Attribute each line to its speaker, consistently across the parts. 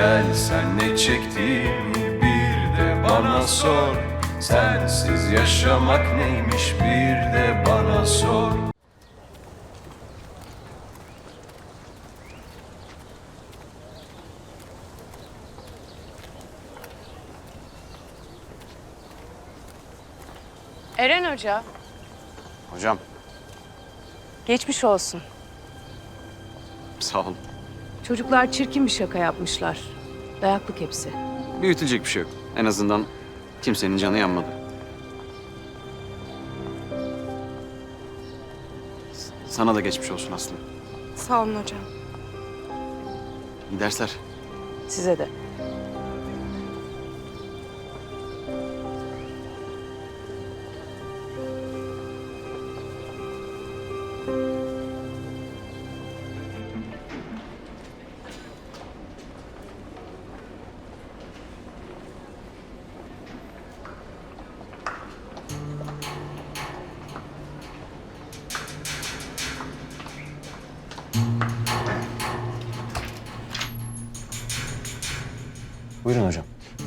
Speaker 1: Gel sen ne çektiğimi bir de bana sor Sensiz yaşamak neymiş bir de bana sor
Speaker 2: Eren Hoca,
Speaker 3: Hocam
Speaker 2: geçmiş olsun.
Speaker 3: sağ olun.
Speaker 2: Çocuklar çirkin bir şaka yapmışlar. Dayaklık hepsi.
Speaker 3: Büyütülecek bir şey yok. En azından kimsenin canı yanmadı. S- Sana da geçmiş olsun Aslı.
Speaker 4: Sağ olun hocam.
Speaker 3: İyi dersler.
Speaker 2: Size de.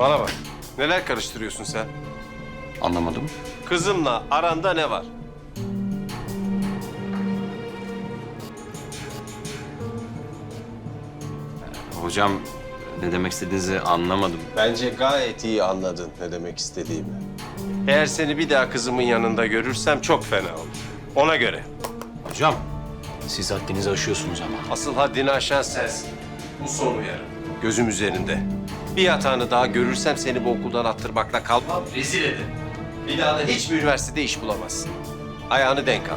Speaker 5: Bana bak. Neler karıştırıyorsun sen?
Speaker 3: Anlamadım.
Speaker 5: Kızımla aranda ne var?
Speaker 3: Hocam ne demek istediğinizi anlamadım.
Speaker 5: Bence gayet iyi anladın ne demek istediğimi. Eğer seni bir daha kızımın yanında görürsem çok fena olur. Ona göre.
Speaker 6: Hocam, siz haddinizi aşıyorsunuz ama.
Speaker 5: Asıl haddini aşan sensin. Bu son uyarı. Gözüm üzerinde. Bir hatanı daha görürsem seni bu okuldan attırmakla kalmam. Rezil ederim. Bir daha da hiçbir üniversitede iş bulamazsın. Ayağını denk al.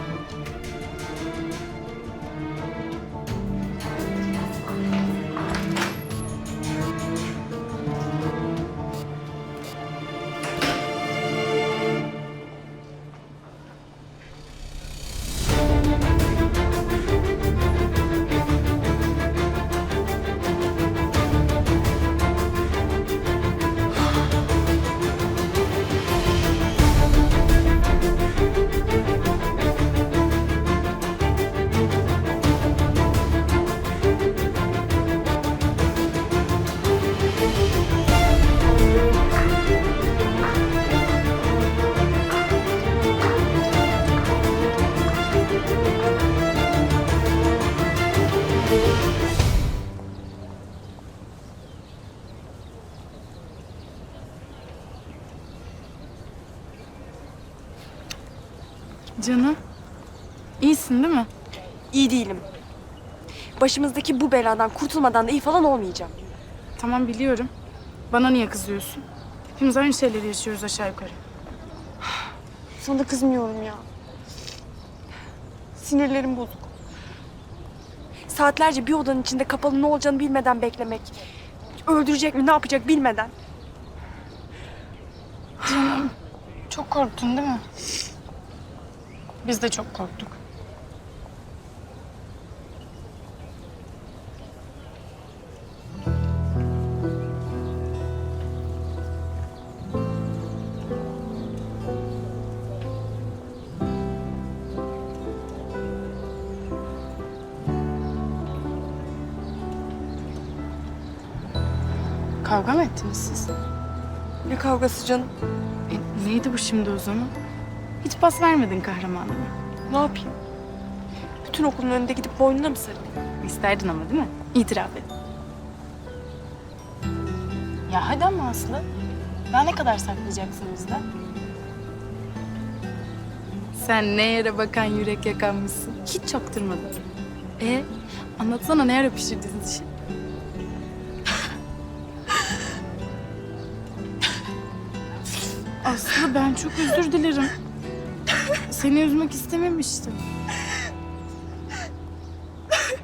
Speaker 4: Canım, iyisin değil mi?
Speaker 7: İyi değilim. Başımızdaki bu beladan kurtulmadan da iyi falan olmayacağım.
Speaker 4: Tamam biliyorum. Bana niye kızıyorsun? Hepimiz aynı şeyleri yaşıyoruz aşağı yukarı.
Speaker 7: Sana da kızmıyorum ya. Sinirlerim bozuk. Saatlerce bir odanın içinde kapalı ne olacağını bilmeden beklemek. Öldürecek mi ne yapacak bilmeden.
Speaker 4: Çok korktun değil mi? Biz de çok korktuk. Kavga mı ettiniz siz?
Speaker 7: Ne kavgası canım.
Speaker 4: E, neydi bu şimdi o zaman? Hiç pas vermedin kahramanıma.
Speaker 7: Ne yapayım? Bütün okulun önünde gidip boynuna mı sarılayım?
Speaker 4: İsterdin ama değil mi? İtiraf et. Ya hadi ama Aslı. Daha ne kadar saklayacaksın bizden? Sen ne yere bakan yürek yakanmışsın. Hiç çaktırmadın. E anlatsana ne ara pişirdiniz işi? Aslı ben çok özür dilerim. Seni üzmek istememiştim.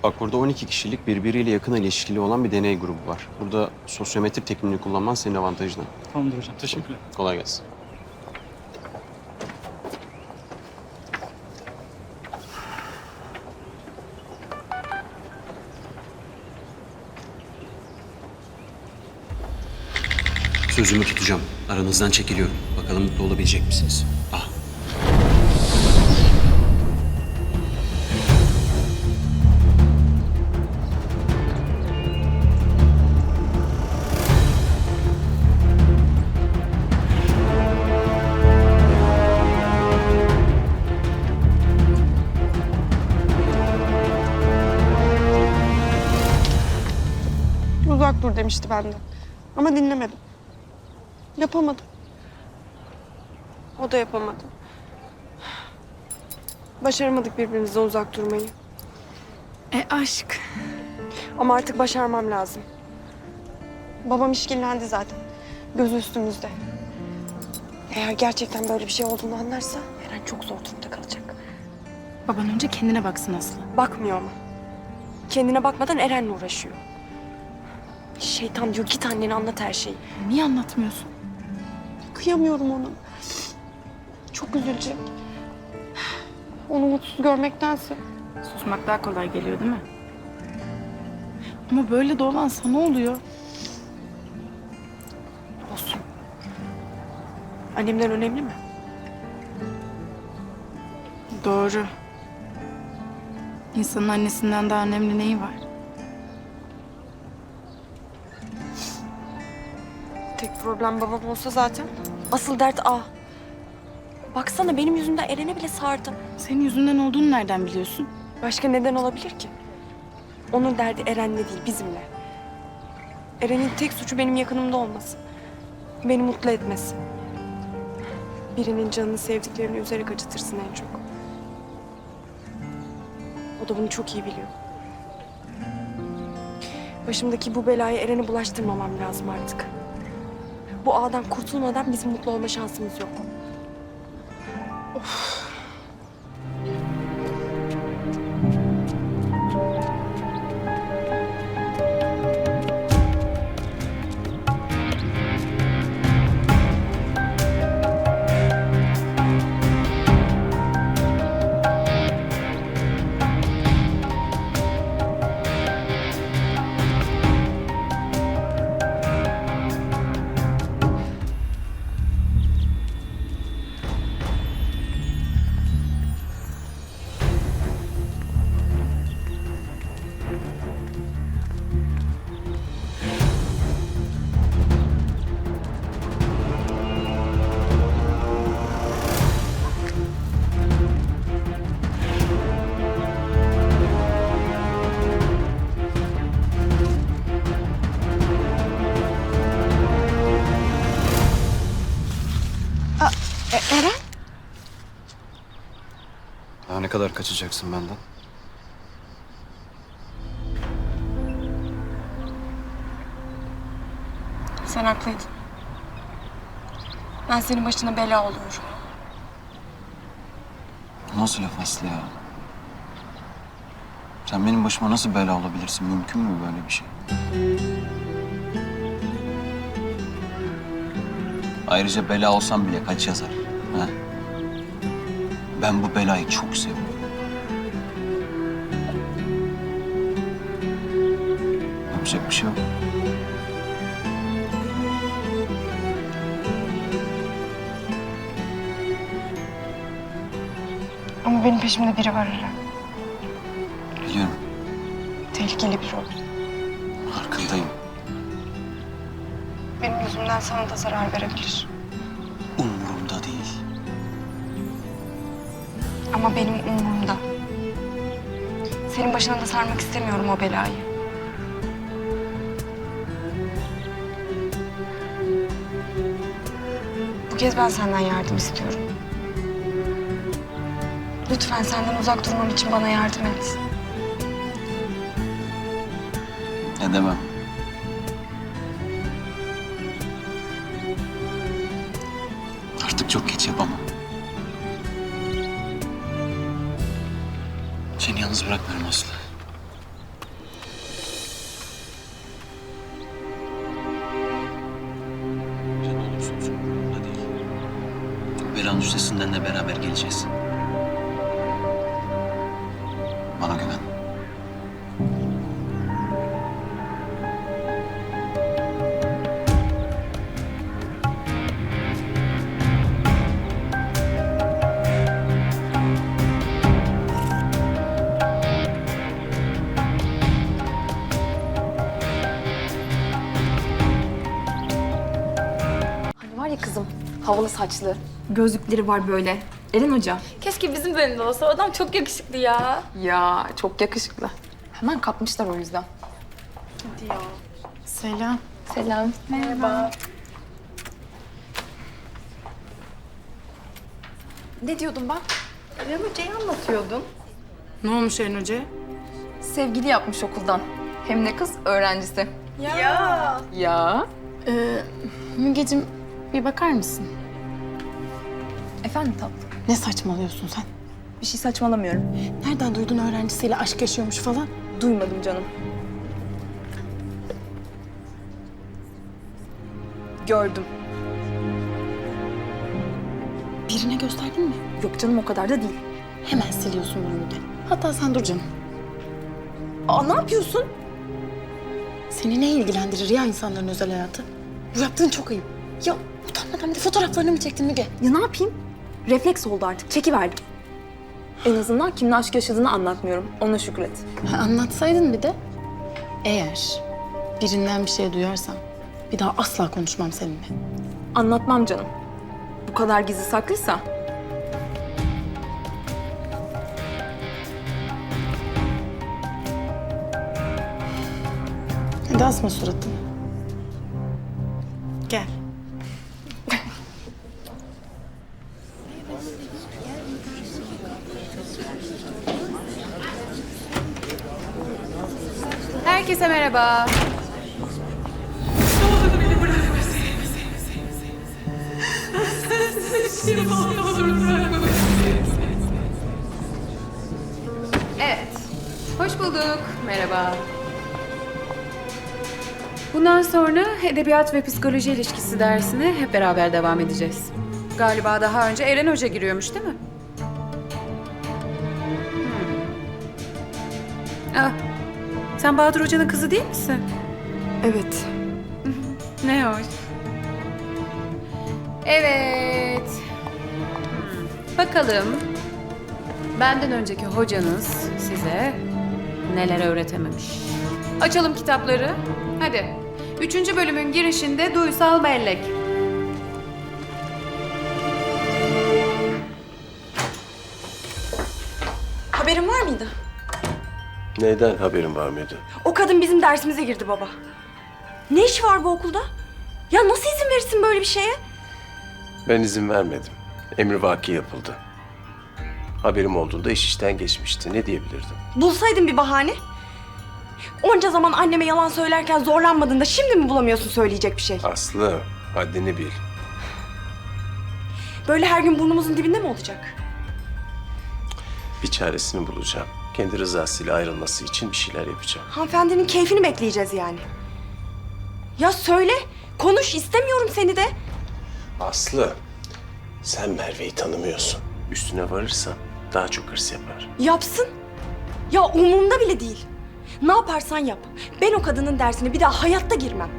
Speaker 3: Bak burada 12 kişilik birbiriyle yakın ilişkili olan bir deney grubu var. Burada sosyometri tekniğini kullanman senin avantajına.
Speaker 6: Tamamdır hocam, teşekkürler.
Speaker 3: Kolay gelsin. Sözümü tutacağım. Aranızdan çekiliyorum. Bakalım mutlu olabilecek misiniz?
Speaker 7: Uzak dur demişti benden. Ama dinlemedim. Yapamadım. O da yapamadı. Başaramadık birbirimizden uzak durmayı.
Speaker 4: E aşk.
Speaker 7: Ama artık başarmam lazım. Babam işkillendi zaten. Gözü üstümüzde. Eğer gerçekten böyle bir şey olduğunu anlarsa Eren çok zor durumda kalacak.
Speaker 4: Baban önce kendine baksın Aslı.
Speaker 7: Bakmıyor ama. Kendine bakmadan Eren'le uğraşıyor. Şeytan diyor git annene anlat her şeyi.
Speaker 4: Niye anlatmıyorsun?
Speaker 7: Kıyamıyorum ona. Çok üzülecek. Onu mutsuz görmektense.
Speaker 4: Susmak daha kolay geliyor değil mi? Ama böyle de olan sana oluyor.
Speaker 7: Olsun. Annemden önemli mi?
Speaker 4: Doğru. İnsanın annesinden daha önemli neyi var?
Speaker 7: Problem babam olsa zaten. Asıl dert A. Baksana benim yüzümden Eren'e bile sardı.
Speaker 4: Senin yüzünden olduğunu nereden biliyorsun?
Speaker 7: Başka neden olabilir ki? Onun derdi Eren'le değil, bizimle. Eren'in tek suçu benim yakınımda olması. Beni mutlu etmesi. Birinin canını sevdiklerini üzerek acıtırsın en çok. O da bunu çok iyi biliyor. Başımdaki bu belayı Eren'e bulaştırmamam lazım artık. Bu ağdan kurtulmadan bizim mutlu olma şansımız yok.
Speaker 3: Daha ne kadar kaçacaksın benden?
Speaker 7: Sen haklıydın. Ben senin başına bela oluyorum.
Speaker 3: Nasıl laf Aslı ya? Sen benim başıma nasıl bela olabilirsin? Mümkün mü böyle bir şey? Ayrıca bela olsam bile kaç yazar? Ha? Ben bu belayı çok seviyorum. Yapacak bir şey yok.
Speaker 7: Ama benim peşimde biri var Eren.
Speaker 3: Biliyorum.
Speaker 7: Tehlikeli biri o.
Speaker 3: Farkındayım.
Speaker 7: Benim yüzümden sana da zarar verebilir. Ama benim umurumda. Senin başına da sarmak istemiyorum o belayı. Bu kez ben senden yardım istiyorum. Lütfen senden uzak durmam için bana yardım et.
Speaker 3: Edemem. Artık çok geç yapamam. Yalnız bırakmıyorum Aslı. Sen olsun umurumda değil. Belanın üstesinden de beraber geleceğiz.
Speaker 8: Havalı saçlı. Gözlükleri var böyle. Eren Hoca.
Speaker 9: Keşke bizim bölümde olsa. O adam çok yakışıklı ya.
Speaker 8: Ya çok yakışıklı. Hemen kapmışlar o yüzden.
Speaker 4: Selam.
Speaker 8: Selam. Merhaba. Ne diyordum ben? Eren Hoca'yı anlatıyordum.
Speaker 4: Ne olmuş Eren Hoca'ya?
Speaker 8: Sevgili yapmış okuldan. Hem de kız öğrencisi. Ya. Ya.
Speaker 4: Ee, Mügeciğim bir bakar mısın?
Speaker 8: Efendim tatlım.
Speaker 4: Ne saçmalıyorsun sen?
Speaker 8: Bir şey saçmalamıyorum.
Speaker 4: Nereden duydun öğrencisiyle aşk yaşıyormuş falan?
Speaker 8: Duymadım canım. Gördüm.
Speaker 4: Birine gösterdin mi?
Speaker 8: Yok canım o kadar da değil.
Speaker 4: Hemen siliyorsun bunu Müge. Hatta sen dur canım.
Speaker 8: Aa ne yapıyorsun?
Speaker 4: Seni ne ilgilendirir ya insanların özel hayatı? Bu yaptığın çok ayıp. Ya utanmadan bir de fotoğraflarını mı çektin Müge?
Speaker 8: Ya ne yapayım? Refleks oldu artık. Çekiverdim. En azından kimle aşk yaşadığını anlatmıyorum. Ona şükret.
Speaker 4: Ha, anlatsaydın bir de. Eğer birinden bir şey duyarsam bir daha asla konuşmam seninle.
Speaker 8: Anlatmam canım. Bu kadar gizli saklıysa.
Speaker 4: Hadi asma suratını.
Speaker 10: Merhaba. Evet. Hoş bulduk. Merhaba. Bundan sonra edebiyat ve psikoloji ilişkisi dersine hep beraber devam edeceğiz. Galiba daha önce Eren Hoca giriyormuş değil mi? Sen Bahadır Hoca'nın kızı değil misin?
Speaker 7: Evet.
Speaker 10: Ne hoş. Evet. Bakalım. Benden önceki hocanız size neler öğretememiş. Açalım kitapları. Hadi. Üçüncü bölümün girişinde duysal bellek.
Speaker 11: Neyden haberin var mıydı?
Speaker 7: O kadın bizim dersimize girdi baba. Ne işi var bu okulda? Ya nasıl izin verirsin böyle bir şeye?
Speaker 11: Ben izin vermedim. Emri vaki yapıldı. Haberim olduğunda iş işten geçmişti. Ne diyebilirdim?
Speaker 7: Bulsaydın bir bahane. Onca zaman anneme yalan söylerken zorlanmadın da şimdi mi bulamıyorsun söyleyecek bir şey?
Speaker 11: Aslı, haddini bil.
Speaker 7: Böyle her gün burnumuzun dibinde mi olacak?
Speaker 11: Bir çaresini bulacağım. Kendi rızasıyla ayrılması için bir şeyler yapacağım.
Speaker 7: Hanımefendinin keyfini bekleyeceğiz yani. Ya söyle, konuş istemiyorum seni de.
Speaker 11: Aslı, sen Merve'yi tanımıyorsun. Üstüne varırsan daha çok hırs yapar.
Speaker 7: Yapsın. Ya umurumda bile değil. Ne yaparsan yap. Ben o kadının dersine bir daha hayatta girmem.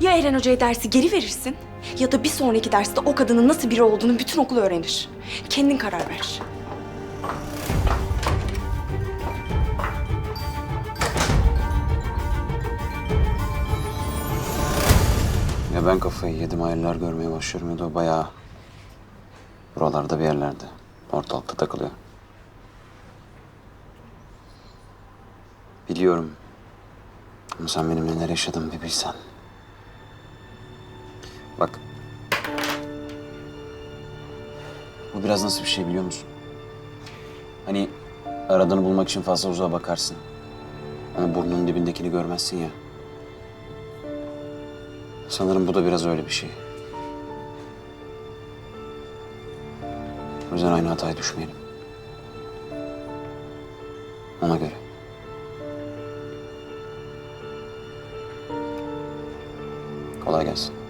Speaker 7: Ya Eren Hoca'ya dersi geri verirsin ya da bir sonraki derste o kadının nasıl biri olduğunu bütün okul öğrenir. Kendin karar ver.
Speaker 3: Ben kafayı yedim, hayırlar görmeye başlıyorum ya da bayağı buralarda bir yerlerde. Ortalıkta takılıyor. Biliyorum. Ama sen benim neler yaşadığımı bir bilsen. Bak. Bu biraz nasıl bir şey biliyor musun? Hani aradığını bulmak için fazla uzağa bakarsın. Ama burnunun dibindekini görmezsin ya. Sanırım bu da biraz öyle bir şey. O yüzden aynı hataya düşmeyelim. Ona göre. Kolay gelsin.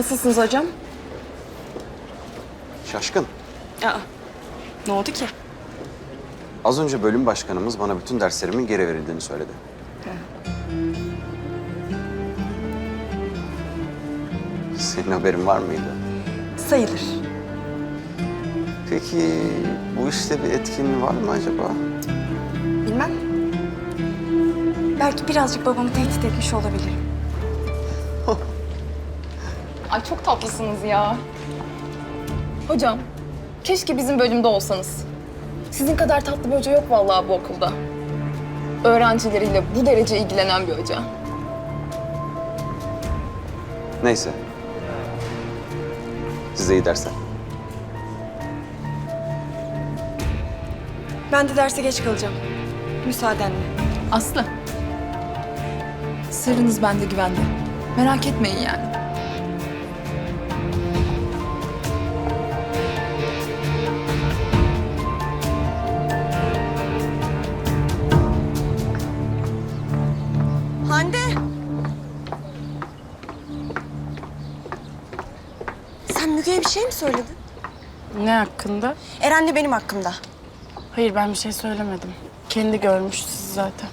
Speaker 7: Nasılsınız hocam?
Speaker 3: Şaşkın.
Speaker 7: Aa, ne oldu ki?
Speaker 3: Az önce bölüm başkanımız bana bütün derslerimin geri verildiğini söyledi. Senin haberin var mıydı?
Speaker 7: Sayılır.
Speaker 3: Peki bu işte bir etkin var mı acaba?
Speaker 7: Bilmem. Belki birazcık babamı tehdit etmiş olabilirim.
Speaker 8: Ay çok tatlısınız ya. Hocam, keşke bizim bölümde olsanız. Sizin kadar tatlı bir hoca yok vallahi bu okulda. Öğrencileriyle bu derece ilgilenen bir hoca.
Speaker 3: Neyse. Size iyi dersler.
Speaker 7: Ben de derse geç kalacağım. Müsaadenle.
Speaker 8: Aslı. Sırrınız bende güvende. Merak etmeyin yani.
Speaker 7: Bir şey mi söyledin?
Speaker 4: Ne hakkında?
Speaker 7: Eren'le benim hakkımda.
Speaker 4: Hayır ben bir şey söylemedim. Kendi görmüş sizi zaten.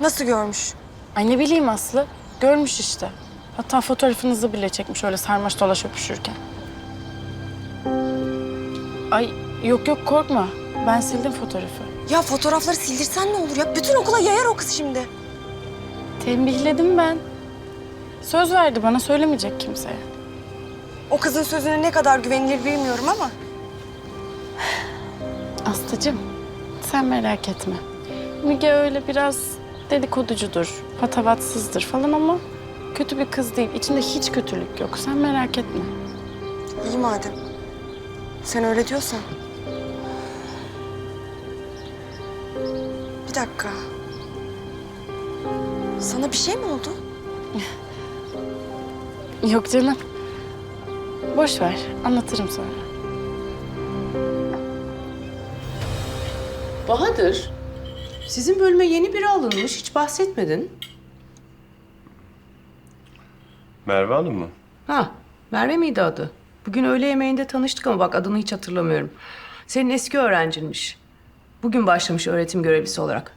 Speaker 7: Nasıl görmüş?
Speaker 4: Ay ne bileyim Aslı. Görmüş işte. Hatta fotoğrafınızı bile çekmiş öyle sarmaş dolaş öpüşürken. Ay yok yok korkma. Ben sildim fotoğrafı.
Speaker 7: Ya fotoğrafları sildirsen ne olur ya? Bütün okula yayar o kız şimdi.
Speaker 4: Tembihledim ben. Söz verdi bana söylemeyecek kimseye.
Speaker 7: O kızın sözüne ne kadar güvenilir bilmiyorum ama.
Speaker 4: Aslıcığım sen merak etme. Müge öyle biraz dedikoducudur, patavatsızdır falan ama kötü bir kız değil. İçinde hiç kötülük yok. Sen merak etme.
Speaker 7: İyi madem. Sen öyle diyorsan. Bir dakika. Sana bir şey mi oldu?
Speaker 4: Yok canım. Boş ver. Anlatırım sonra.
Speaker 2: Bahadır, sizin bölüme yeni biri alınmış. Hiç bahsetmedin.
Speaker 11: Merve Hanım mı?
Speaker 2: Ha, Merve miydi adı? Bugün öğle yemeğinde tanıştık ama bak adını hiç hatırlamıyorum. Senin eski öğrencinmiş. Bugün başlamış öğretim görevlisi olarak.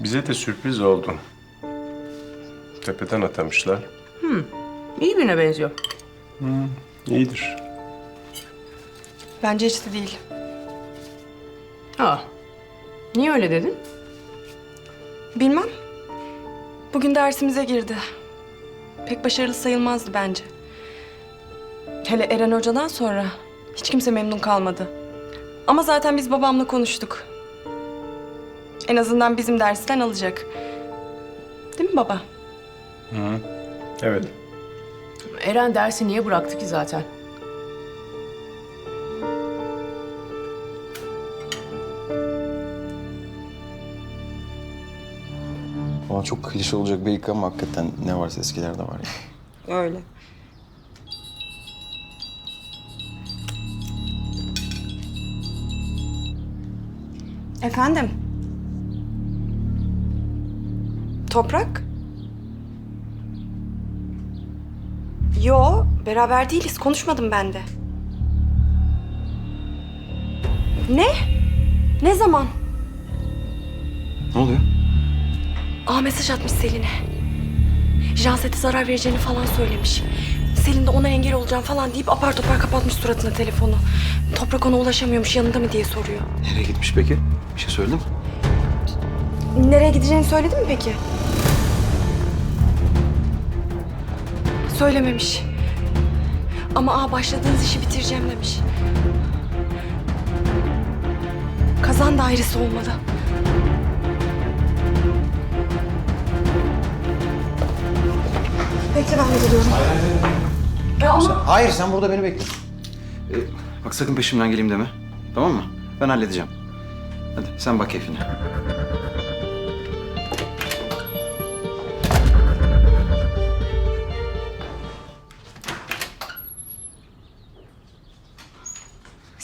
Speaker 11: Bize de sürpriz oldu. Tepeden atamışlar.
Speaker 2: İyi birine benziyor.
Speaker 11: İyidir.
Speaker 7: Bence hiç de değil.
Speaker 2: Ha, niye öyle dedin?
Speaker 7: Bilmem. Bugün dersimize girdi. Pek başarılı sayılmazdı bence. Hele Eren Hoca'dan sonra hiç kimse memnun kalmadı. Ama zaten biz babamla konuştuk. En azından bizim dersten alacak. Değil mi baba?
Speaker 11: Evet.
Speaker 2: Eren dersi niye bıraktı ki zaten?
Speaker 12: Ama çok klişe olacak belki ama hakikaten ne varsa eskilerde var ya.
Speaker 7: Öyle. Efendim? Toprak? Yo, beraber değiliz. Konuşmadım ben de. Ne? Ne zaman?
Speaker 3: Ne oluyor?
Speaker 7: Aa mesaj atmış Selin'e. Janset'e zarar vereceğini falan söylemiş. Selin de ona engel olacağım falan deyip apar topar kapatmış suratına telefonu. Toprak ona ulaşamıyormuş yanında mı diye soruyor.
Speaker 3: Nereye gitmiş peki? Bir şey söyledim.
Speaker 7: Nereye gideceğini söyledi mi peki? Söylememiş. Ama aa başladığınız işi bitireceğim demiş. Kazan dairesi olmalı. Bekle ben de geliyorum. Ya ama
Speaker 3: Hayır sen burada beni bekle. Ee, bak sakın peşimden geleyim deme. Tamam mı? Ben halledeceğim. Hadi sen bak keyfine.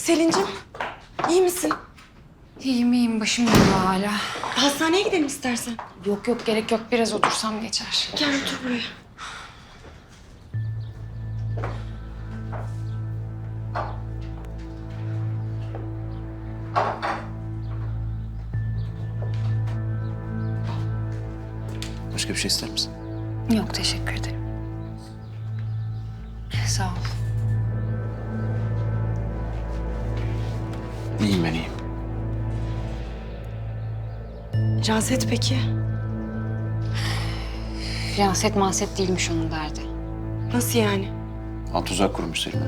Speaker 7: Selin'cim iyi misin?
Speaker 13: İyiyim iyiyim başım dönüyor hala.
Speaker 7: Hastaneye gidelim istersen.
Speaker 13: Yok yok gerek yok biraz otursam geçer.
Speaker 7: Gel otur buraya.
Speaker 3: Başka bir şey ister misin?
Speaker 13: Yok teşekkür ederim.
Speaker 7: Canset peki?
Speaker 13: Fiyanset mahset değilmiş onun derdi.
Speaker 7: Nasıl yani?
Speaker 3: Alt tuzak kurmuş Selim'e.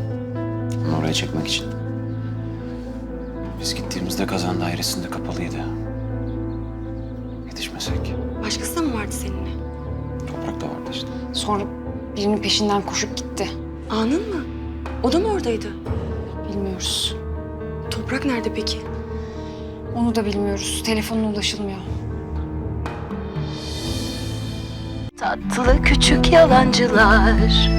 Speaker 3: Onu oraya çekmek için. Biz gittiğimizde kazan dairesinde kapalıydı. Yetişmesek.
Speaker 7: Başkası da mı vardı seninle?
Speaker 3: Toprak da vardı işte.
Speaker 13: Sonra birinin peşinden koşup gitti.
Speaker 7: Anın mı? O da mı oradaydı?
Speaker 13: Bilmiyoruz.
Speaker 7: Toprak nerede peki?
Speaker 13: Onu da bilmiyoruz. Telefonuna ulaşılmıyor.
Speaker 9: Tatlı küçük yalancılar